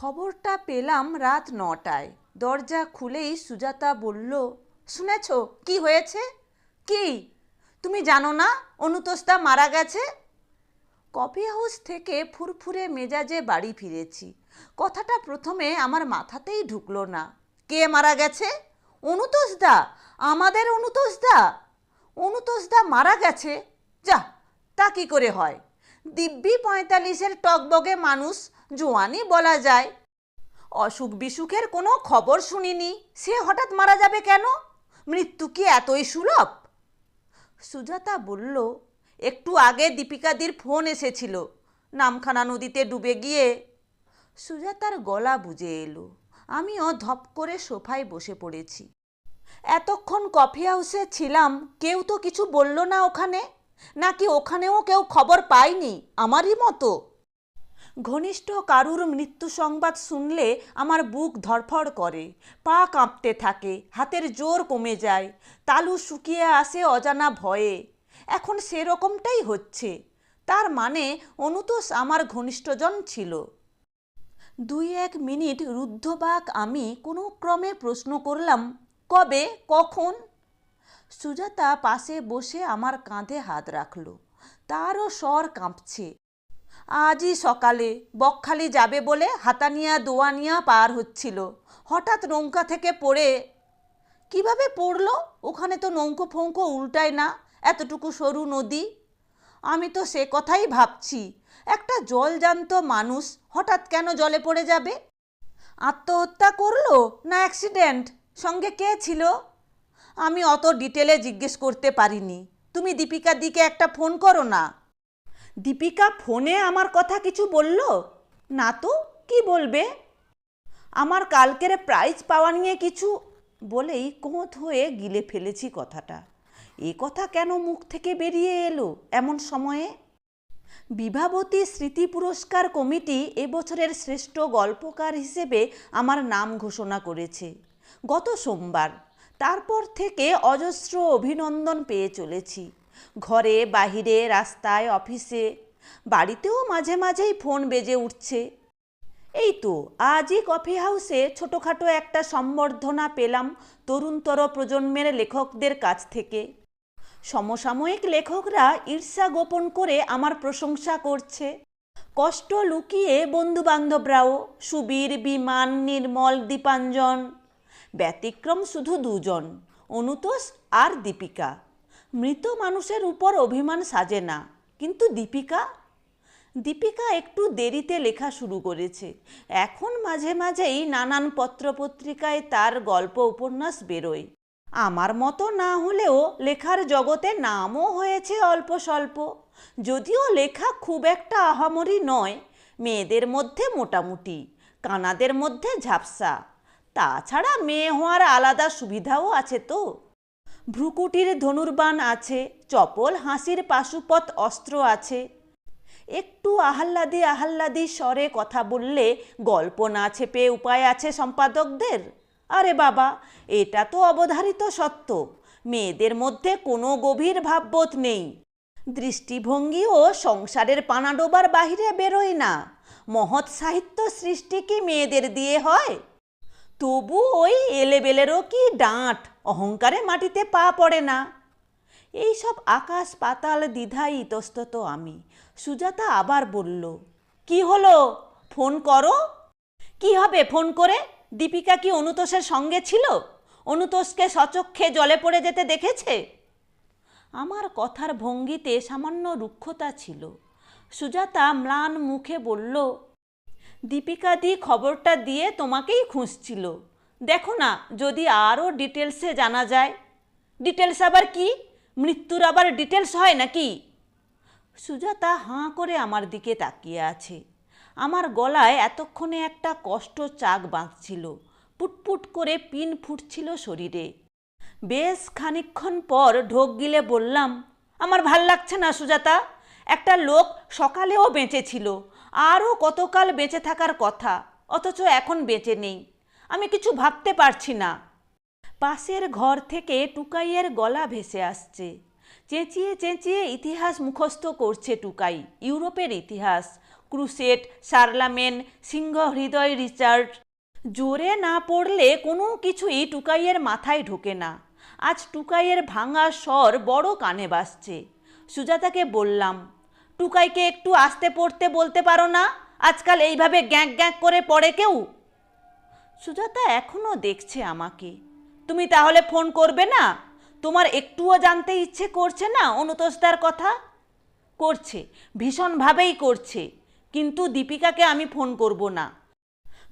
খবরটা পেলাম রাত নটায়। দরজা খুলেই সুজাতা বলল, শুনেছ, কি হয়েছে? কি? তুমি জানো না? অনুতোষদা মারা গেছে? কফি হাউস থেকে ফুরফুরে মেজাজে বাড়ি ফিরেছি। কথাটা প্রথমে আমার মাথাতেই ঢুকলো না। কে মারা গেছে? অনুতোষদা, আমাদের অনুতোষদা। অনুতোষদা মারা গেছে? যা, তা কি করে হয়? দিব্যি পঁয়তাল্লিশের টকবগে মানুষ জোয়ানি বলা যায়। অসুখ বিসুখের কোনো খবর শুনিনি। সে হঠাৎ মারা যাবে কেন? মৃত্যু কি এতই সুলভ? সুজাতা বলল, একটু আগে দীপিকাদির ফোন এসেছিল। নামখানা নদীতে ডুবে গিয়ে। সুজাতার গলা বুঝে এলো। আমিও ধপ করে সোফায় বসে পড়েছি। এতক্ষণ কফি হাউসে ছিলাম, কেউ তো কিছু বলল না ওখানে? নাকি ওখানেও কেউ খবর পায়নি আমারই মতো? ঘনিষ্ঠ কারুর মৃত্যু সংবাদ শুনলে আমার বুক ধরফড় করে। পা কাঁপতে থাকে, হাতের জোর কমে যায়, তালু শুকিয়ে আসে অজানা ভয়ে। এখন সেরকমটাই হচ্ছে। তার মানে অনুতোষ আমার ঘনিষ্ঠজন ছিল। দুই এক মিনিট রুদ্ধবাক আমি কোনো ক্রমে প্রশ্ন করলাম, কবে? কখন? সুজাতা পাশে বসে আমার কাঁধে হাত রাখল। তারও স্বর কাঁপছে। আজই সকালে বকখালি যাবে বলে হাতানিয়া দোয়ানিয়া পার হচ্ছিল। হঠাৎ নৌকা থেকে পড়ে কীভাবে পড়ল? ওখানে তো নৌকো ফৌকো উল্টায় না, এতটুকু সরু নদী। আমি তো সে কথাই ভাবছি, একটা জলজান্ত মানুষ হঠাৎ কেন জলে পড়ে যাবে? আত্মহত্যা করল না অ্যাক্সিডেন্ট? সঙ্গে কে ছিল? আমি অত ডিটেলে জিজ্ঞেস করতে পারিনি। তুমি দীপিকার দিকে একটা ফোন করো না। দীপিকা ফোনে আমার কথা কিছু বলল? না তো, কি বলবে? আমার কালকের প্রাইজ পাওয়া নিয়ে কিছু বলেই কোঁত হয়ে গিলে ফেলেছি কথাটা। এ কথা কেন মুখ থেকে বেরিয়ে এলো এমন সময়ে? বিভাবতী স্মৃতি পুরস্কার কমিটি এবছরের শ্রেষ্ঠ গল্পকার হিসেবে আমার নাম ঘোষণা করেছে। গত সোমবার। তারপর থেকে অজস্র অভিনন্দন পেয়ে চলেছি। ঘরে, বাহিরে, রাস্তায়, অফিসে, বাড়িতেও মাঝে মাঝেই ফোন বেজে উঠছে। এই তো, আজই কফি হাউসে ছোটোখাটো একটা সম্বর্ধনা পেলাম তরুণতর প্রজন্মের লেখকদের কাছ থেকে। সমসাময়িক লেখকরা ঈর্ষা গোপন করে আমার প্রশংসা করছে। কষ্ট লুকিয়ে বন্ধুবান্ধবরাও, সুবীর, বিমান, নির্মল, দীপাঞ্জন, ব্যতিক্রম শুধু দুজন, অনুতোষ আর দীপিকা। মৃত মানুষের উপর অভিমান সাজে না। কিন্তু দীপিকা? দীপিকা একটু দেরিতে লেখা শুরু করেছে। এখন মাঝে মাঝেই নানান পত্রপত্রিকায় তার গল্প উপন্যাস বেরোয়। আমার মতো না হলেও লেখার জগতে নামও হয়েছে অল্প স্বল্প। যদিও লেখা খুব একটা আহামরি নয়, মেয়েদের মধ্যে মোটামুটি, কানাদের মধ্যে ঝাপসা। তাছাড়া মেয়ে হওয়ার আলাদা সুবিধাও আছে তো। ভ্রুকুটির ধনুর্বাণ আছে, চপল, হাসির পাশুপথ অস্ত্র আছে। একটু আহ্লাদি আহ্লাদি স্বরে কথা বললে গল্প না ছেপে উপায় আছে সম্পাদকদের? আরে বাবা, এটা তো অবধারিত সত্য। মেয়েদের মধ্যে কোনো গভীর ভাববোধ নেই। দৃষ্টিভঙ্গি ও সংসারের পানাডোবার বাহিরে বেরোয় না। মহৎ সাহিত্য সৃষ্টি কি মেয়েদের দিয়ে হয়? তবু ওই এলেবেলেরও কি ডাঁট? অহংকারে মাটিতে পা পড়ে না। এইসব আকাশ পাতাল দ্বিধায় ইতস্তত আমি। সুজাতা আবার বলল, কি হলো? ফোন করো। কি হবে ফোন করে? দীপিকা কি অনুতোষের সঙ্গে ছিল? অনুতোষকে সচক্ষে জলে পড়ে যেতে দেখেছে? আমার কথার ভঙ্গিতে সামান্য রুক্ষতা ছিল। সুজাতা ম্লান মুখে বলল দীপিকা দি খবরটা দিয়ে তোমাকেই খুঁজছিল। দেখো না, যদি আরও ডিটেলসে জানা যায়। ডিটেলস আবার কি? মৃত্যুর আবার ডিটেলস হয় নাকি? সুজাতা হাঁ করে আমার দিকে তাকিয়ে আছে। আমার গলায় এতক্ষণে একটা কষ্ট চাক বাঁধছিল। পুটপুট করে পিন ফুটছিল শরীরে। বেশ খানিকক্ষণ পর ঢোক গিলে বললাম, আমার ভালো লাগছে না সুজাতা। একটা লোক সকালেও বেঁচে ছিল। আরও কতকাল বেঁচে থাকার কথা, অথচ এখন বেঁচে নেই। আমি কিছু ভাবতে পারছি না। পাশের ঘর থেকে টুকাইয়ের গলা ভেসে আসছে। চেঁচিয়ে চেঁচিয়ে ইতিহাস মুখস্থ করছে টুকাই। ইউরোপের ইতিহাস, ক্রুসেট শার্লামেন সিংহ হৃদয় রিচার্ড। জোরে না পড়লে কোনো কিছুই টুকাইয়ের মাথায় ঢোকে না। আজ টুকাইয়ের ভাঙা স্বর বড় কানে বাজছে। সুজাতাকে বললাম টুকাইকে একটু আসতে পড়তে বলতে পারো না? আজকাল এইভাবে গ্যাঁক গ্যাঁক করে পড়ে কেউ? সুজাতা এখনও দেখছে আমাকে। তুমি তাহলে ফোন করবে না? তোমার একটুও জানতে ইচ্ছে করছে না অনুতোষদার কথা? করছে, ভীষণভাবেই করছে। কিন্তু দীপিকাকে আমি ফোন করব না।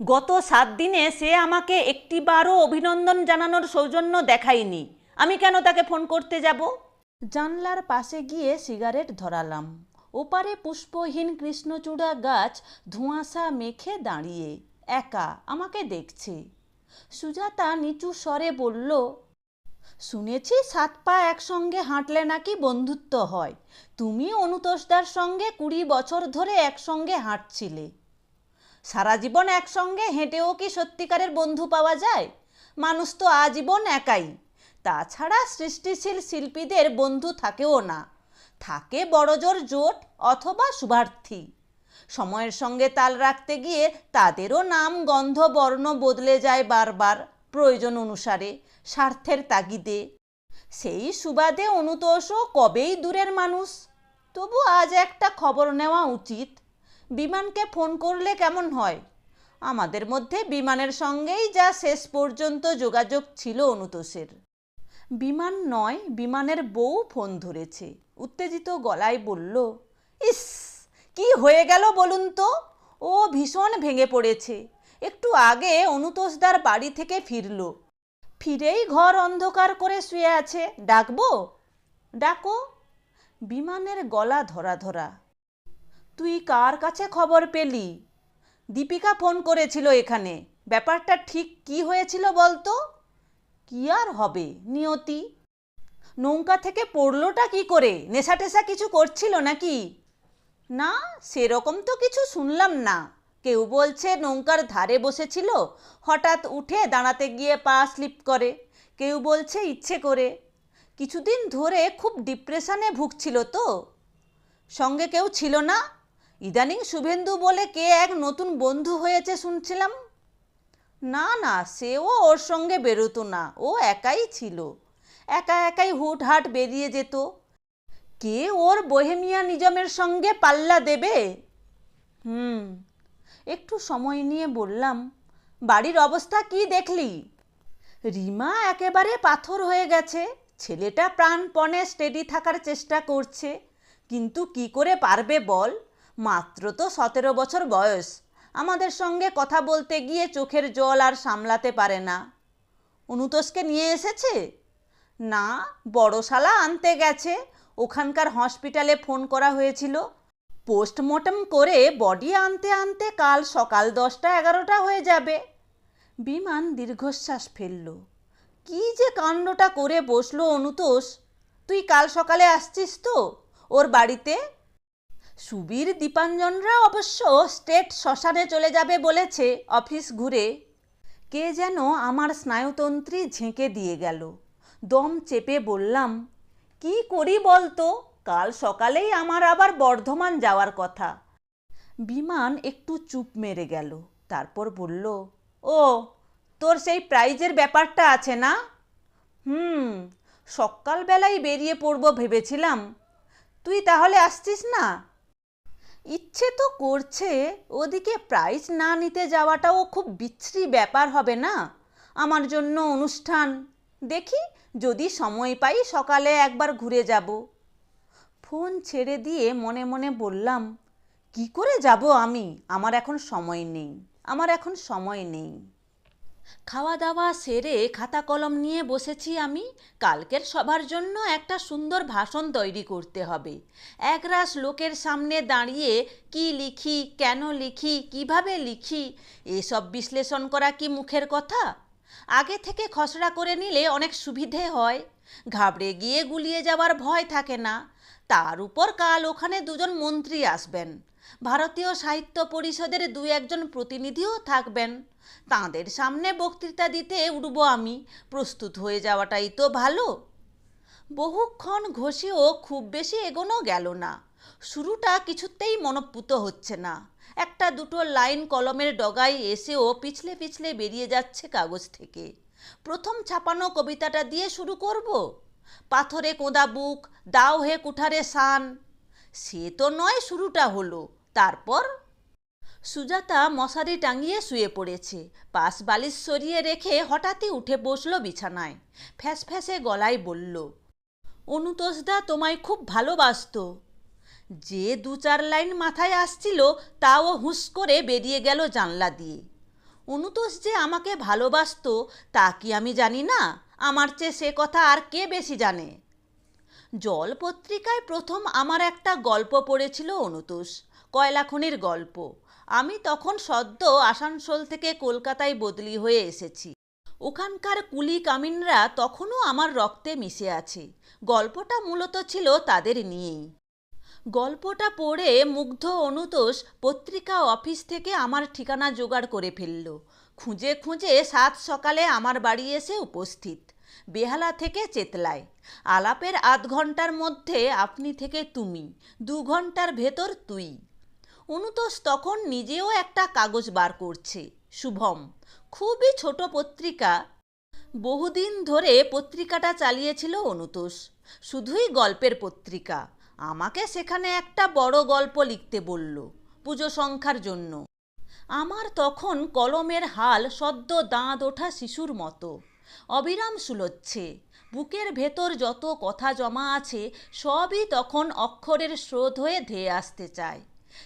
গত সাত দিনে সে আমাকে একটিবারও অভিনন্দন জানানোর সৌজন্য দেখায়নি। আমি কেন তাকে ফোন করতে যাব? জানলার পাশে গিয়ে সিগারেট ধরালাম। ওপারে পুষ্পহীন কৃষ্ণচূড়া গাছ ধোঁয়াশা মেখে দাঁড়িয়ে, একা আমাকে দেখছে। সুজাতা নিচু স্বরে বলল, শুনেছি সাত পা একসঙ্গে হাঁটলে নাকি বন্ধুত্ব হয়। তুমি অনুতোষদার সঙ্গে কুড়ি বছর ধরে একসঙ্গে হাঁটছিলে। সারা জীবন একসঙ্গে হেঁটেও কি সত্যিকারের বন্ধু পাওয়া যায়? মানুষ তো আজীবন একাই। তাছাড়া সৃষ্টিশীল শিল্পীদের বন্ধু থাকেও না। থাকে বড়জোর জোট অথবা শুভার্থী সময়ের সঙ্গে তাল রাখতে গিয়ে তাদেরও নাম, গন্ধ, বর্ণ বদলে যায় বারবার প্রয়োজন অনুসারে, স্বার্থের তাগিদে। সেই সুবাদে অনুতোষও কবেই দূরের মানুষ? তবু আজ একটা খবর নেওয়া উচিত। বিমানকে ফোন করলে কেমন হয়? আমাদের মধ্যে বিমানের সঙ্গেই যা শেষ পর্যন্ত যোগাযোগ ছিল অনুতোষের। বিমান নয়, বিমানের বউ ফোন ধরেছে। উত্তেজিত গলায় বলল, ইস, কি হয়ে গেল বলুন তো? ও ভীষণ ভেঙে পড়েছে। একটু আগে অনুতোষদার বাড়ি থেকে ফিরল। ফিরেই ঘর অন্ধকার করে শুয়ে আছে। ডাকবো? ডাকো। বিমানের গলা ধরা ধরা। তুই কার কাছে খবর পেলি? দীপিকা ফোন করেছিল এখানে। ব্যাপারটা ঠিক কি হয়েছিল বলতো? কি আর হবে, নিয়তি? নৌকা থেকে পড়লোটা কি করে? নেশা টেশা কিছু করছিল নাকি? না, সেরকম তো কিছু শুনলাম না। কেউ বলছে নৌকার ধারে বসেছিল, হঠাৎ উঠে দাঁড়াতে গিয়ে পা স্লিপ করে। কেউ বলছে ইচ্ছে করে। কিছুদিন ধরে খুব ডিপ্রেশনে ভুগছিল তো। সঙ্গে কেউ ছিল না। ইদানিং শুভেন্দু বলে কে এক নতুন বন্ধু হয়েছে শুনছিলাম। না না, সেও ওর সঙ্গে বেরোতো না, ও একাই ছিল। একা একাই হুটহাট বেরিয়ে যেত। কে ওর বহেমিয়া নিজমের সঙ্গে পাল্লা দেবে? হুম, একটু সময় নিয়ে বললাম, বাড়ির অবস্থা কি দেখলি? রিমা একেবারে পাথর হয়ে গেছে, ছেলেটা প্রাণপণে স্টেডি থাকার চেষ্টা করছে, কিন্তু কি করে পারবে বল? মাত্র তো সতেরো বছর বয়স আমাদের সঙ্গে কথা বলতে গিয়ে চোখের জল আর সামলাতে পারে না। অনুতোষকে নিয়ে এসেছে? না বড় শালা আনতে গেছে। ওখানকার হসপিটালে ফোন করা হয়েছিল। পোস্টমর্টম করে বডি আনতে আনতে কাল সকাল দশটা এগারোটা হয়ে যাবে। বিমান দীর্ঘশ্বাস ফেলল। কি যে কাণ্ডটা করে বসল অনুতোষ। তুই কাল সকালে আসছিস তো? ওর বাড়িতে? সুবীর দীপাঞ্জনরা অবশ্য স্টেট শ্মশানে চলে যাবে বলেছে অফিস ঘুরে। কে যেন আমার স্নায়ুতন্ত্রী ঝেঁকে দিয়ে গেল। দম চেপে বললাম, কি করি বলতো? কাল সকালেই আমার আবার বর্ধমান যাওয়ার কথা। বিমান একটু চুপ মেরে গেল, তারপর বলল, ও, তোর সেই প্রাইজের ব্যাপারটা আছে না? হুম সকালবেলায় বেরিয়ে পড়ব ভেবেছিলাম। তুই তাহলে আসছিস না? ইচ্ছে তো করছে ওদিকে প্রাইজ না নিতে যাওয়াটাও খুব বিচ্ছিরি ব্যাপার হবে না? আমার জন্য অনুষ্ঠান। দেখি যদি সময় পাই সকালে একবার ঘুরে যাব। ফোন ছেড়ে দিয়ে মনে মনে বললাম, কি করে যাব আমি? আমার এখন সময় নেই। আমার এখন সময় নেই। খাওয়া দাওয়া সেরে খাতা কলম নিয়ে বসেছি আমি। কালকের সবার জন্য একটা সুন্দর ভাষণ তৈরি করতে হবে। একরাশ লোকের সামনে দাঁড়িয়ে কি লিখি, কেন লিখি, কীভাবে লিখি, এসব বিশ্লেষণ করা কি মুখের কথা? আগে থেকে খসড়া করে নিলে অনেক সুবিধে হয়। ঘাবড়ে গিয়ে গুলিয়ে যাওয়ার ভয় থাকে না। তার উপর কাল ওখানে দুজন মন্ত্রী আসবেন। ভারতীয় সাহিত্য পরিষদের দু একজন প্রতিনিধিও থাকবেন। তাঁদের সামনে বক্তৃতা দিতে উঠব আমি। প্রস্তুত হয়ে যাওয়াটাই তো ভালো। বহুক্ষণ ঘষেও খুব বেশি এগোনো গেল না। শুরুটা কিছুতেই মনপুত হচ্ছে না। একটা দুটো লাইন কলমের ডগায় এসেও পিছলে পিছলে বেরিয়ে যাচ্ছে কাগজ থেকে। প্রথম ছাপানো কবিতাটা দিয়ে শুরু করব? পাথরে কোঁদা বুক, দাও হে কুঠারে সান। সে তো নয় শুরুটা হলো। তারপর সুজাতা মশারি টাঙিয়ে শুয়ে পড়েছে। পাশ বালিশ সরিয়ে রেখে হঠাৎই উঠে বসল বিছানায়। ফ্যাস ফ্যাসে গলায় বলল অনুতোষদা তোমায় খুব ভালোবাসতো। যে দু চার লাইন মাথায় আসছিল তাও হুঁস করে বেরিয়ে গেল জানলা দিয়ে। অনুতোষ যে আমাকে ভালোবাসতো তা কি আমি জানি না? আমার চেয়ে সে কথা আর কে বেশি জানে? জল পত্রিকায় প্রথম আমার একটা গল্প পড়েছিল অনুতোষ। কয়লাখনির গল্প। আমি তখন সদ্য আসানসোল থেকে কলকাতায় বদলি হয়ে এসেছি। ওখানকার কুলি কামিনরা তখনও আমার রক্তে মিশে আছে। গল্পটা মূলত ছিল তাদের নিয়েই। গল্পটা পড়ে মুগ্ধ অনুতোষ পত্রিকা অফিস থেকে আমার ঠিকানা জোগাড় করে ফেলল। খুঁজে খুঁজে সাত সকালে আমার বাড়ি এসে উপস্থিত। বেহালা থেকে চেতলায়। আলাপের আধ ঘণ্টার মধ্যে আপনি থেকে তুমি। দু ঘণ্টার ভেতর তুই। অনুতোষ তখন নিজেও একটা কাগজ বার করছে। শুভম, খুবই ছোট পত্রিকা। বহুদিন ধরে পত্রিকাটা চালিয়েছিল অনুতোষ। শুধুই গল্পের পত্রিকা। আমাকে সেখানে একটা বড় গল্প লিখতে বলল পুজো সংখ্যার জন্য। আমার তখন কলমের হাল সদ্য দাঁত ওঠা শিশুর মতো। অবিরাম সুলোচ্ছে। বুকের ভেতর যত কথা জমা আছে, সবই তখন অক্ষরের স্রোত হয়ে ধেয়ে আসতে চায়।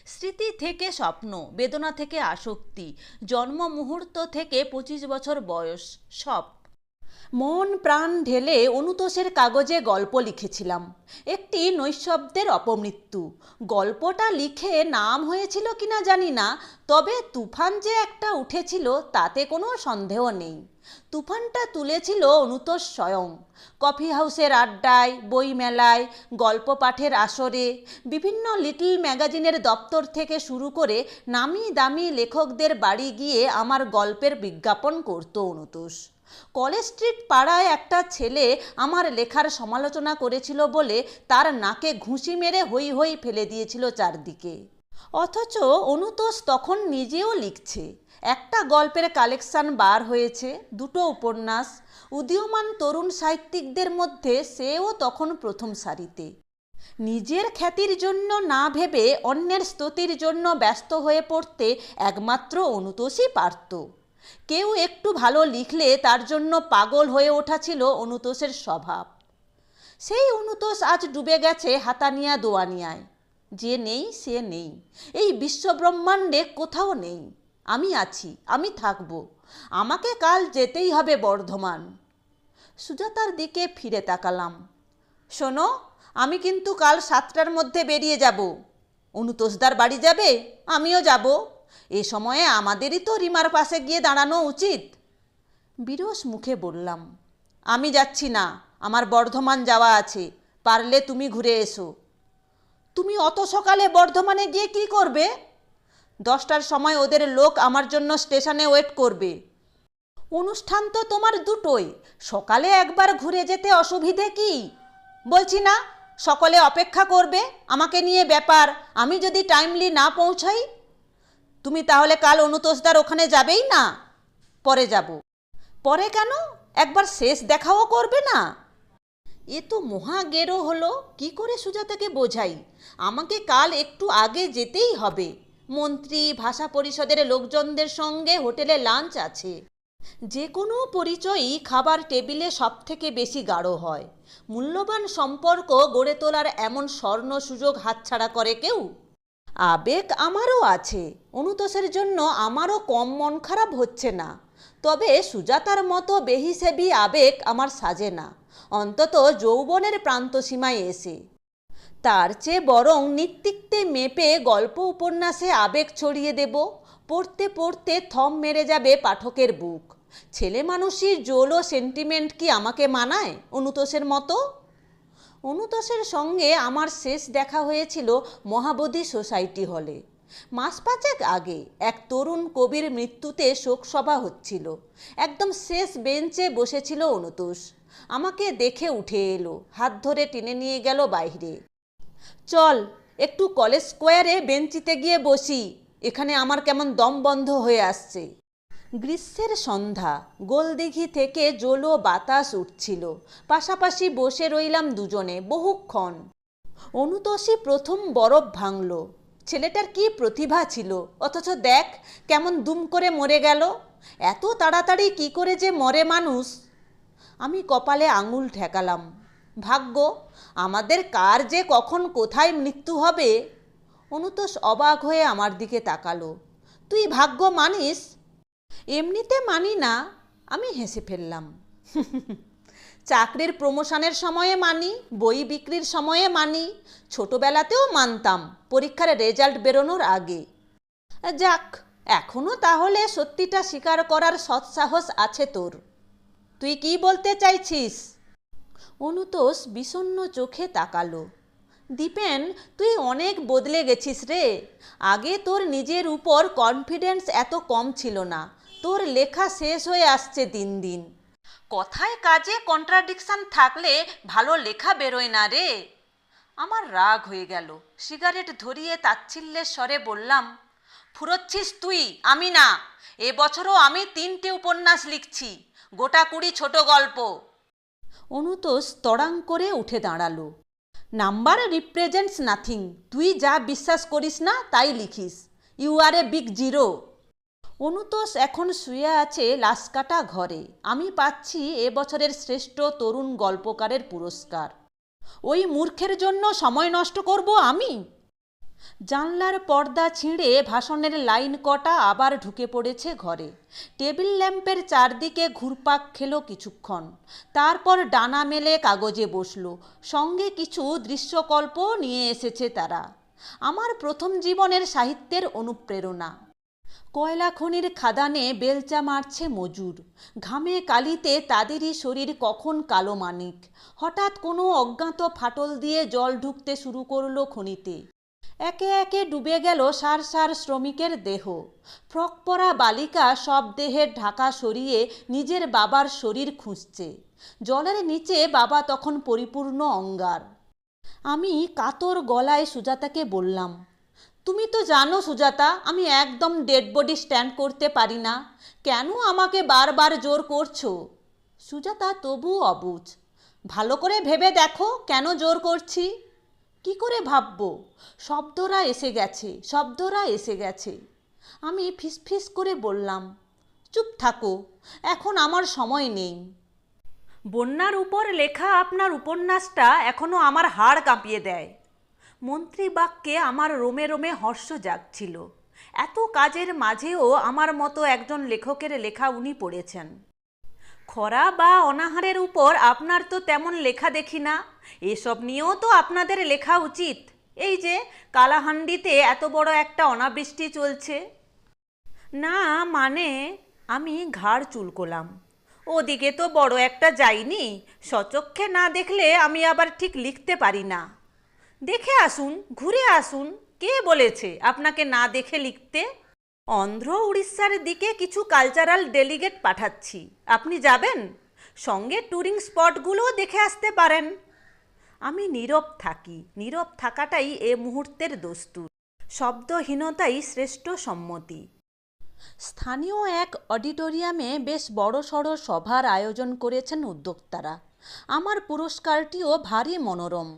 স্মৃতি থেকে স্বপ্ন বেদনা থেকে আসক্তি জন্ম মুহূর্ত থেকে পঁচিশ বছর বয়স সব। মন প্রাণ ঢেলে অনুতোষের কাগজে গল্প লিখেছিলাম। একটি নৈশব্দের অপমৃত্যু। গল্পটা লিখে নাম হয়েছিল কিনা জানি না, তবে তুফান যে একটা উঠেছিল তাতে কোনো সন্দেহ নেই। তুফানটা তুলেছিল অনুতোষ স্বয়ং। কফি হাউসের আড্ডায় বই মেলায় গল্প পাঠের আসরে, বিভিন্ন লিটল ম্যাগাজিনের দপ্তর থেকে শুরু করে নামি দামি লেখকদের বাড়ি গিয়ে আমার গল্পের বিজ্ঞাপন করত অনুতোষ। কলেজ স্ট্রিট পাড়ায় একটা ছেলে আমার লেখার সমালোচনা করেছিল বলে তার নাকে ঘুষি মেরে হই হই ফেলে দিয়েছিল চারদিকে। অথচ অনুতোষ তখন নিজেও লিখছে। একটা গল্পের কালেকশন বার হয়েছে, দুটো উপন্যাস। উদীয়মান তরুণ সাহিত্যিকদের মধ্যে সেও তখন প্রথম সারিতে। নিজের খ্যাতির জন্য না ভেবে অন্যের স্তুতির জন্য ব্যস্ত হয়ে পড়তে একমাত্র অনুতোষই পারত। কেউ একটু ভালো লিখলে তার জন্য পাগল হয়ে ওঠা ছিল অনুতোষের স্বভাব। সেই অনুতোষ আজ ডুবে গেছে হাতানিয়া দোয়ানিয়ায়। যে নেই, সে নেই। এই বিশ্বব্রহ্মাণ্ডে কোথাও নেই। আমি আছি, আমি থাকব। আমাকে কাল যেতেই হবে বর্ধমান। সুজাতার দিকে ফিরে তাকালাম। শোনো, আমি কিন্তু কাল সাতটার মধ্যে বেরিয়ে যাব। অনুতোষদার বাড়ি যাবে, আমিও যাব। এ সময়ে আমাদেরই তো রিমার পাশে গিয়ে দাঁড়ানো উচিত। বিরস মুখে বললাম, আমি যাচ্ছি না, আমার বর্ধমান যাওয়া আছে, পারলে তুমি ঘুরে এসো। তুমি অত সকালে বর্ধমানে গিয়ে কি করবে? দশটার সময় ওদের লোক আমার জন্য স্টেশনে ওয়েট করবে। অনুষ্ঠান তো তোমার দুটোই, সকালে একবার ঘুরে যেতে অসুবিধে কি? বলছি না, সকলে অপেক্ষা করবে, আমাকে নিয়ে ব্যাপার, আমি যদি টাইমলি না পৌঁছাই তুমি তাহলে কাল অনুতোষদার ওখানে যাবেই না? পরে যাব। পরে কেন? একবার শেষ দেখাও করবে না। এ তো মহা গেরো হলো, কি করে সুজাতাকে বোঝাই? আমাকে কাল একটু আগে যেতেই হবে। মন্ত্রী, ভাষা পরিষদের লোকজনদের সঙ্গে হোটেলে লাঞ্চ আছে। যে কোনো পরিচয়ই খাবার টেবিলে সব থেকে বেশি গাঢ় হয়। মূল্যবান সম্পর্ক গড়ে তোলার এমন স্বর্ণ সুযোগ হাতছাড়া করে কেউ? আবেগ আমারও আছে। অনুতোষের জন্য আমারও কম মন খারাপ হচ্ছে না। তবে সুজাতার মতো বেহিসেবি আবেগ আমার সাজে না। অন্তত যৌবনের প্রান্তসীমায় এসে। তার চেয়ে বরং নিত্যিক্তে মেপে গল্প উপন্যাসে আবেগ ছড়িয়ে দেব। পড়তে পড়তে থম মেরে যাবে পাঠকের বুক। ছেলে মানুষই জোলো সেন্টিমেন্ট কি আমাকে মানায় অনুতোষের মতো? অনুতোষের সঙ্গে আমার শেষ দেখা হয়েছিল মহাবোধি সোসাইটি হলে। মাস পাঁচেক আগে এক তরুণ কবির মৃত্যুতে শোকসভা হচ্ছিল। একদম শেষ বেঞ্চে বসেছিল অনুতোষ। আমাকে দেখে উঠে এলো, হাত ধরে টেনে নিয়ে গেল বাইরে। চল, একটু কলেজ স্কোয়ারে বেঞ্চিতে গিয়ে বসি, এখানে আমার কেমন দম বন্ধ হয়ে আসছে। গ্রীষ্মের সন্ধ্যা। গোলদিঘি থেকে জলো বাতাস উঠছিল। পাশাপাশি বসে রইলাম দুজনে, বহুক্ষণ। অনুতোষী প্রথম বরফ ভাঙল। ছেলেটার কি প্রতিভা ছিল? অথচ দেখ, কেমন দুম করে মরে গেল। এত তাড়াতাড়ি কি করে যে মরে মানুষ? আমি কপালে আঙুল ঠেকালাম। ভাগ্য, আমাদের কার যে কখন কোথায় মৃত্যু হবে? অনুতোষ অবাক হয়ে আমার দিকে তাকালো। তুই ভাগ্য মানিস এমনিতে মানি না, আমি হেসে ফেললাম। চাকরির প্রমোশনের সময়ে মানি, বই বিক্রির সময়ে মানি, ছোটবেলাতেও মানতাম পরীক্ষার রেজাল্ট বেরোনোর আগে। যাক এখনও তাহলে সত্যিটা স্বীকার করার সৎসাহস আছে তোর। তুই কি বলতে চাইছিস? অনুতোষ বিষণ্ণ চোখে তাকালো। দীপেন, তুই অনেক বদলে গেছিস রে। আগে তোর নিজের উপর কনফিডেন্স এত কম ছিল না। তোর লেখা শেষ হয়ে আসছে দিন দিন। কথায় কাজে কন্ট্রাডিকশন থাকলে ভালো লেখা বেরোয় না রে। আমার রাগ হয়ে গেল। সিগারেট ধরিয়ে তাচ্ছিল্যের স্বরে বললাম, ফুরোচ্ছিস তুই, আমি না। এবছরও আমি তিনটে উপন্যাস লিখছি। গোটা কুড়ি ছোট গল্প। অনুতোষ তড়াং করে উঠে দাঁড়াল। নাম্বার রিপ্রেজেন্টস নাথিং তুই যা বিশ্বাস করিস না, তাই লিখিস। You are a big zero Anutosh এখন শুয়ে আছে লাশকাটা ঘরে। আমি পাচ্ছি এবছরের শ্রেষ্ঠ তরুণ গল্পকারের পুরস্কার। ওই মূর্খের জন্য সময় নষ্ট করব আমি? জানলার পর্দা ছিঁড়ে ভাষণের লাইন কটা আবার ঢুকে পড়েছে ঘরে। টেবিল ল্যাম্পের চারদিকে ঘুরপাক খেলো কিছুক্ষণ। তারপর ডানা মেলে কাগজে বসল। সঙ্গে কিছু দৃশ্যকল্প নিয়ে এসেছে তারা। আমার প্রথম জীবনের সাহিত্যের অনুপ্রেরণা। কয়লা খনির খাদানে বেলচা মারছে মজুর। ঘামে কালিতে তাদেরই শরীর কখন কালো মানিক। হঠাৎ কোনো অজ্ঞাত ফাটল দিয়ে জল ঢুকতে শুরু করল খনিতে। একে একে ডুবে গেল সার সার শ্রমিকের দেহ। ফ্রক পরা বালিকা সব দেহের ঢাকা সরিয়ে নিজের বাবার শরীর খুঁজছে। জলের নিচে বাবা তখন পরিপূর্ণ অঙ্গার। আমি কাতর গলায় সুজাতাকে বললাম তুমি তো জানো সুজাতা, আমি একদম ডেড বডি স্ট্যান্ড করতে পারি না। কেন আমাকে বারবার জোর করছ? সুজাতা, তবু অবুঝ। ভালো করে ভেবে দেখো কেন জোর করছি। কি করে ভাববো? শব্দরা এসে গেছে, শব্দরা এসে গেছে। আমি ফিসফিস করে বললাম, চুপ থাকো, এখন আমার সময় নেই। বন্যার উপর লেখা আপনার উপন্যাসটা এখনও আমার হাড় কাঁপিয়ে দেয়। মন্ত্রী বাক্যে আমার রোমে রোমে হর্ষ জাগছিল। এত কাজের মাঝেও আমার মতো একজন লেখকের লেখা উনি পড়েছেন। খরা বা অনাহারের উপর আপনার তো তেমন লেখা দেখি না। এসব নিয়েও তো আপনাদের লেখা উচিত। এই যে, কালাহান্ডিতে এত বড় একটা অনাবৃষ্টি চলছে। না মানে আমি ঘাড় চুলকোলাম। ওদিকে তো বড় একটা যাইনি। সচক্ষে না দেখলে আমি আবার ঠিক লিখতে পারি না। দেখে আসুন, ঘুরে আসুন, কে বলেছে আপনাকে না দেখে লিখতে? অন্ধ্র উড়িষ্যার দিকে কিছু কালচারাল ডেলিগেট পাঠাচ্ছি। আপনি যাবেন? সঙ্গে ট্যুরিং স্পটগুলোও দেখে আসতে পারেন। আমি নীরব থাকি। নীরব থাকাটাই এ মুহূর্তের দস্তুর। শব্দহীনতাই শ্রেষ্ঠ সম্মতি। স্থানীয় এক অডিটোরিয়ামে বেশ বড় সড় সভার আয়োজন করেছেন উদ্যোক্তারা। আমার পুরস্কারটিও ভারী মনোরম।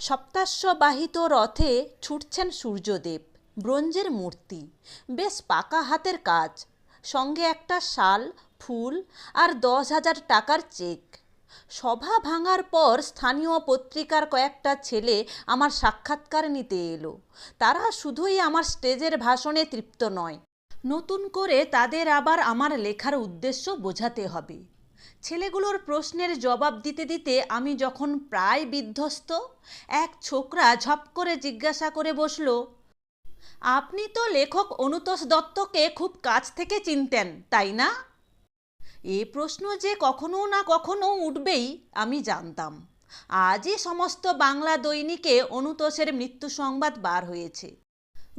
সপ্তাশ্ববাহিত রথে ছুটছেন সূর্যদেব, ব্রোঞ্জের মূর্তি। বেশ পাকা হাতের কাজ। সঙ্গে একটা শাল, ফুল আর দশ হাজার টাকার চেক। সভা ভাঙার পর স্থানীয় পত্রিকার কয়েকটা ছেলে আমার সাক্ষাৎকার নিতে এলো। তারা শুধুই আমার স্টেজের ভাষণে তৃপ্ত নয়। নতুন করে তাদের আবার আমার লেখার উদ্দেশ্য বোঝাতে হবে। ছেলেগুলোর প্রশ্নের জবাব দিতে দিতে আমি যখন প্রায় বিধ্বস্ত, এক ছোকরা ঝপ করে জিজ্ঞাসা করে বসল, আপনি তো লেখক অনুতোষ দত্তকে খুব কাছ থেকে চিনতেন, তাই না? এ প্রশ্ন যে কখনো না কখনো উঠবেই, আমি জানতাম। আজই সমস্ত বাংলা দৈনিকে অনুতোষের মৃত্যু সংবাদ বার হয়েছে।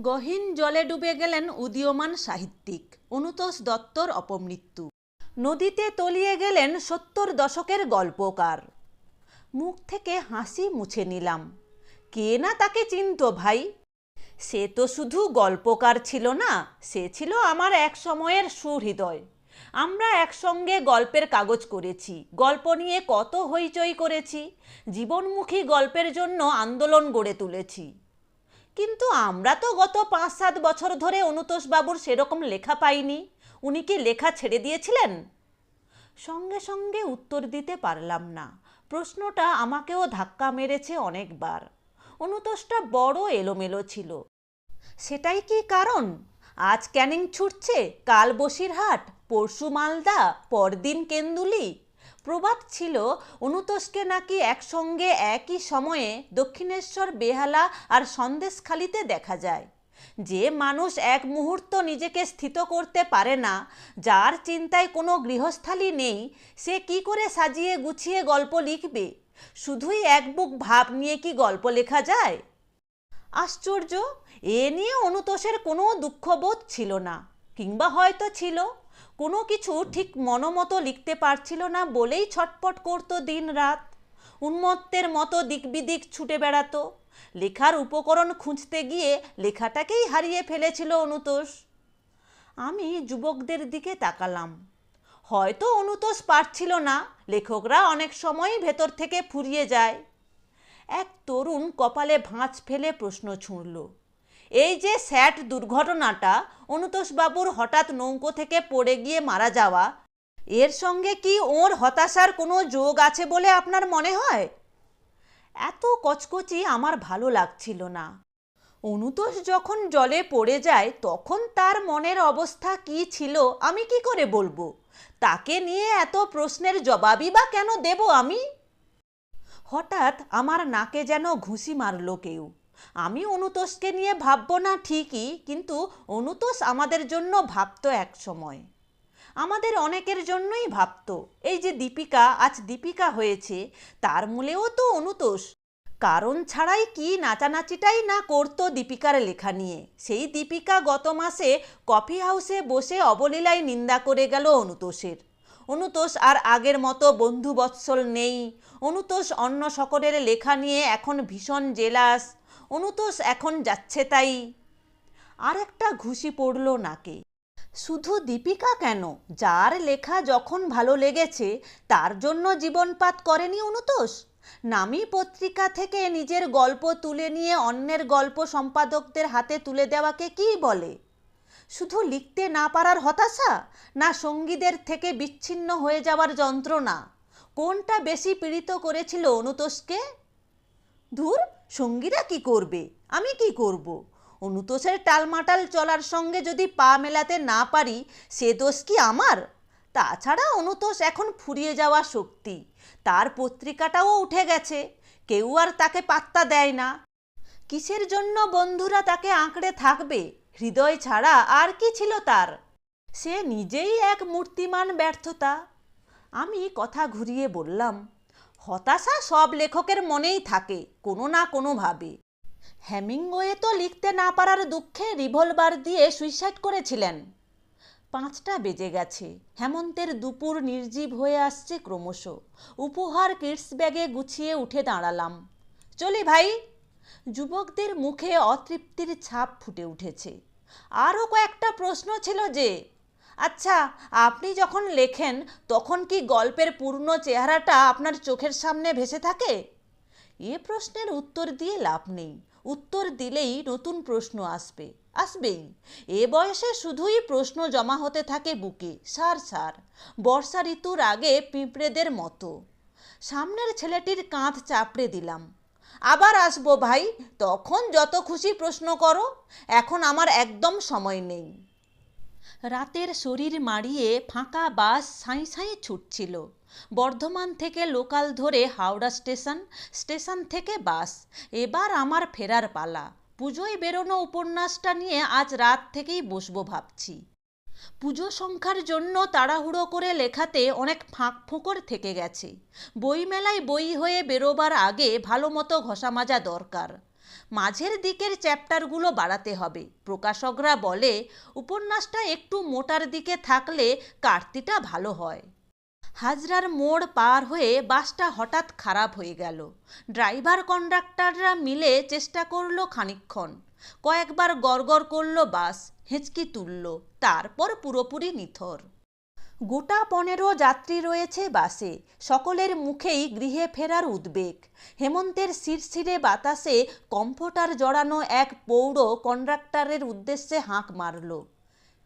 গহীন জলে ডুবে গেলেন উদীয়মান সাহিত্যিক, অনুতোষ দত্তর অপমৃত্যু। নদীতে তলিয়ে গেলেন সত্তর দশকের গল্পকার। মুখ থেকে হাসি মুছে নিলাম। কে না তাকে চিনত ভাই? সে তো শুধু গল্পকার ছিল না, সে ছিল আমার এক সময়ের সুহৃদয়। আমরা একসঙ্গে গল্পের কাগজ করেছি, গল্প নিয়ে কত হইচই করেছি, জীবনমুখী গল্পের জন্য আন্দোলন গড়ে তুলেছি। কিন্তু আমরা তো গত পাঁচ সাত বছর ধরে অনুতোষবাবুর সেরকম লেখা পাইনি। উনি কি লেখা ছেড়ে দিয়েছিলেন? সঙ্গে সঙ্গে উত্তর দিতে পারলাম না। প্রশ্নটা আমাকেও ধাক্কা মেরেছে অনেকবার। অনুতোষটা বড় এলোমেলো ছিল। সেটাই কি কারণ? আজ ক্যানিং ছুটছে, কাল বসিরহাট, পরশু মালদা, পরদিন কেন্দুলি। প্রবাদ ছিল, অনুতোষকে নাকি একসঙ্গে একই সময়ে দক্ষিণেশ্বর, বেহালা আর সন্দেশখালিতে দেখা যায়। যে মানুষ এক মুহূর্ত নিজেকে স্থিত করতে পারে না, যার চিন্তায় কোনো গৃহস্থালী নেই, সে কি করে সাজিয়ে গুছিয়ে গল্প লিখবে? শুধুই এক বুক ভাব নিয়ে কি গল্প লেখা যায়? আশ্চর্য! এ নিয়ে অনুতোষের কোনো দুঃখবোধ ছিল না। কিংবা হয়তো ছিল। কোনো কিছু ঠিক মনোমতো লিখতে পারছিল না বলেই ছটপট করত দিন রাত উন্মত্তের মতো দিক বিদিক ছুটে বেড়াতো। লেখার উপকরণ খুঁজতে গিয়ে লেখাটাকেই হারিয়ে ফেলেছিল অনুতোষ। আমি যুবকদের দিকে তাকালাম। হয়তো অনুতোষ পারছিল না, লেখকরা অনেক সময়ই ভেতর থেকে ফুরিয়ে যায়। এক তরুণ কপালে ভাঁজ ফেলে প্রশ্ন ছুঁড়ল, এই যে স্যাট দুর্ঘটনাটা, অনুতোষবাবুর হঠাৎ নৌকো থেকে পড়ে গিয়ে মারা যাওয়া, এর সঙ্গে কি ওর হতাশার কোনো যোগ আছে বলে আপনার মনে হয়? এত কচকচি আমার ভালো লাগছিল না। অনুতোষ যখন জলে পড়ে যায়, তখন তার মনের অবস্থা কি ছিল আমি কি করে বলব? তাকে নিয়ে এত প্রশ্নের জবাবই বা কেন দেব আমি? হঠাৎ আমার নাকে যেন ঘুষি মারল কেউ। আমি অনুতোষকে নিয়ে ভাববো না ঠিকই, কিন্তু অনুতোষ আমাদের জন্য ভাবতো এক সময়। আমাদের অনেকের জন্যই ভাবতো, এই যে দীপিকা, আজ দীপিকা হয়েছে, তার মূলেও তো অনুতোষ। কারণ ছাড়াই কি নাচানাচিটাই না করতো দীপিকার লেখা নিয়ে। সেই দীপিকা গত মাসে কফি হাউসে বসে অবলীলায় নিন্দা করে গেল অনুতোষের। অনুতোষ আর আগের মতো বন্ধু বৎসল নেই। অনুতোষ অন্য সকলের লেখা নিয়ে এখন ভীষণ জেলাস। অনুতোষ এখন যাচ্ছে তাই। আর একটা ঘুষি পড়ল নাকে। শুধু দীপিকা কেন? যার লেখা যখন ভালো লেগেছে, তার জন্য জীবনপাত করেনি অনুতোষ। নামি পত্রিকা থেকে নিজের গল্প তুলে নিয়ে অন্যের গল্প সম্পাদকদের হাতে তুলে দেওয়াকে কী বলে? শুধু লিখতে না পারার হতাশা? না সঙ্গীদের থেকে বিচ্ছিন্ন হয়ে যাওয়ার যন্ত্রণা? কোনটা বেশি পীড়িত করেছিল অনুতোষকে? ধুর, সঙ্গীরা কি করবে? আমি কি করব? অনুতোষের টালমাটাল চলার সঙ্গে যদি পা মেলাতে না পারি, সে দোষ কি আমার? তাছাড়া অনুতোষ এখন ফুরিয়ে যাওয়া শক্তি। তার পত্রিকাটাও উঠে গেছে। কেউ আর তাকে পাত্তা দেয় না। কিসের জন্য বন্ধুরা তাকে আঁকড়ে থাকবে? হৃদয় ছাড়া আর কি ছিল তার? সে নিজেই এক মূর্তিমান ব্যর্থতা। আমি কথা ঘুরিয়ে বললাম, হতাশা সব লেখকের মনেই থাকে, কোনো না কোনোভাবে। হ্যামিংওয়ে তো লিখতে না পারার দুঃখে রিভলভার দিয়ে সুইসাইড করেছিলেন। পাঁচটা বেজে গেছে। হেমন্তের দুপুর নির্জীব হয়ে আসছে ক্রমশ। উপহার কিডস ব্যাগে গুছিয়ে উঠে দাঁড়ালাম। চলি ভাই। যুবকদের মুখে অতৃপ্তির ছাপ ফুটে উঠেছে। আরও কয়েকটা প্রশ্ন ছিল যে আচ্ছা আপনি যখন লেখেন, তখন কি গল্পের পূর্ণ চেহারাটা আপনার চোখের সামনে ভেসে থাকে? এ প্রশ্নের উত্তর দিয়ে লাভ নেই। উত্তর দিলেই নতুন প্রশ্ন আসবে। আসবেই। এ বয়সে শুধুই প্রশ্ন জমা হতে থাকে বুকে, সার সার। বর্ষা ঋতুর আগে পিঁপড়েদের মতো। সামনের ছেলেটির কাঁধ চাপড়ে দিলাম। আবার আসব ভাই, তখন যত খুশি প্রশ্ন করো। এখন আমার একদম সময় নেই। রাতের শরীর মাড়িয়ে ফাঁকা বাস সাঁই সাঁই ছুটছিল। বর্ধমান থেকে লোকাল ধরে হাওড়া স্টেশন স্টেশন থেকে বাস। এবার আমার ফেরার পালা। পুজোয় বেরোনো উপন্যাসটা নিয়ে আজ রাত থেকেই বসবো ভাবছি। পুজো সংখ্যার জন্য তাড়াহুড়ো করে লেখাতে অনেক ফাঁক ফোঁকর থেকে গেছে। বইমেলায় বই হয়ে বেরোবার আগে ভালো মতো ঘষা মাজা দরকার। মাঝের দিকের চ্যাপ্টারগুলো বাড়াতে হবে। প্রকাশকরা বলে, উপন্যাসটা একটু মোটার দিকে থাকলে কাটতিটা ভালো হয়। হাজরার মোড় পার হয়ে বাসটা হঠাৎ খারাপ হয়ে গেল। ড্রাইভার কন্ডাক্টররা মিলে চেষ্টা করল খানিকক্ষণ। কয়েকবার গড়গড় করল বাস, হেঁচকি তুলল, তারপর পুরোপুরি নিথর। গোটা পনেরো যাত্রী রয়েছে বাসে। সকলের মুখেই গৃহে ফেরার উদ্বেগ। হেমন্তের শিরশিরে বাতাসে কম্ফোটার জড়ানো এক পৌর কন্ডাক্টরের উদ্দেশ্যে হাঁক মারল।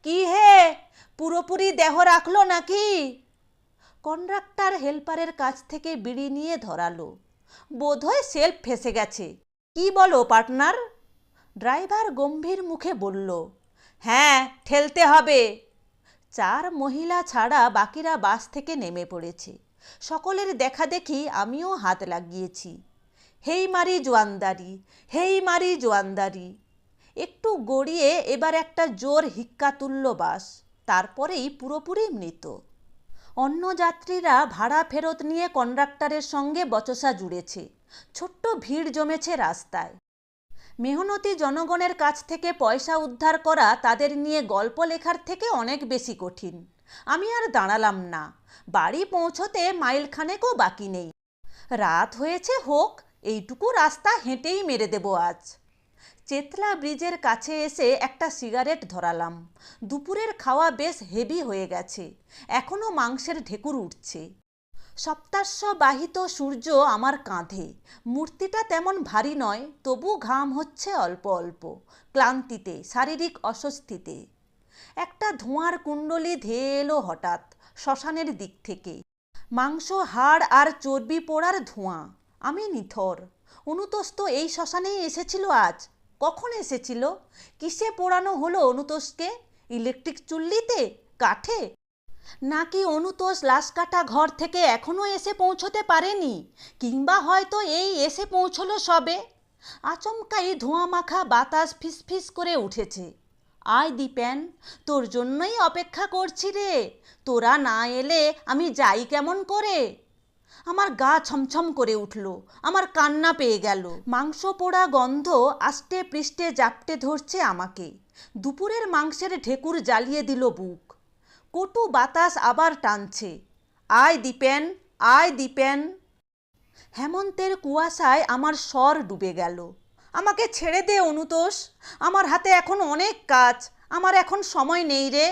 কি হে? পুরোপুরি দেহ রাখল নাকি? কন্ডাক্টর হেল্পারের কাছ থেকে বিড়ি নিয়ে ধরালো। বোধহয় সেলফ ফেসে গেছে। কি বলো, পার্টনার? ড্রাইভার গম্ভীর মুখে বলল হ্যাঁ ঠেলতে হবে। চার মহিলা ছাড়া বাকিরা বাস থেকে নেমে পড়েছে। সকলের দেখা দেখি আমিও হাত লাগিয়েছি। হেই মারি জোয়ানদারি, হেই মারি জোয়ানদারি। একটু গড়িয়ে এবার একটা জোর হিক্কা তুলল বাস, তারপরেই পুরোপুরি মৃত। অন্য যাত্রীরা ভাড়া ফেরত নিয়ে কন্ডাক্টরের সঙ্গে বচসা জুড়েছে। ছোট্ট ভিড় জমেছে রাস্তায়। মেহনতি জনগণের কাছ থেকে পয়সা উদ্ধার করা তাদের নিয়ে গল্প লেখার থেকে অনেক বেশি কঠিন। আমি আর দাঁড়ালাম না। বাড়ি পৌঁছতে মাইলখানেকও বাকি নেই। রাত হয়েছে হোক, এইটুকু রাস্তা হেঁটেই মেরে দেব আজ। চেতলা ব্রিজের কাছে এসে একটা সিগারেট ধরালাম। দুপুরের খাওয়া বেশ হেভি হয়ে গেছে। এখনও মাংসের ঢেকুর উঠছে। সপ্তাশ্ব বাহিত সূর্য আমার কাঁধে। মূর্তিটা তেমন ভারী নয় তবু ঘাম হচ্ছে অল্প অল্প, ক্লান্তিতে, শারীরিক অস্বস্তিতে। একটা ধোঁয়ার কুণ্ডলি ধেয়ে এলো হঠাৎ শ্মশানের দিক থেকে। মাংস, হাড় আর চর্বি পোড়ার ধোঁয়া। আমি নিথর। অনুতস্ত এই শ্মশানেই এসেছিল আজ? কখন এসেছিল? কিসে পোড়ানো হলো অনুতোষকে ইলেকট্রিক চুল্লিতে? কাঠে? নাকি অনুতোষ লাশ কাটা ঘর থেকে এখনও এসে পৌঁছতে পারেনি? কিংবা হয়তো এই এসে পৌঁছলো সবে? আচমকাই ধোঁয়া মাখা বাতাস ফিসফিস করে উঠেছে। আয় দীপেন, তোর জন্যই অপেক্ষা করছি রে। তোরা না এলে আমি যাই কেমন করে? আমার গা ছমছম করে উঠল, আমার কান্না পেয়ে গেল। মাংস পোড়া গন্ধ আষ্টে পৃষ্ঠে জাপটে ধরছে আমাকে। দুপুরের মাংসের ঢেকুর জ্বালিয়ে দিল বুক। কটু বাতাস আবার টানছে। আয় দীপেন আয় দীপেন। হেমন্তের কুয়াশায় আমার স্বর ডুবে গেল। আমাকে ছেড়ে দে অনুতোষ, আমার হাতে এখন অনেক কাজ, আমার এখন সময় নেই রে।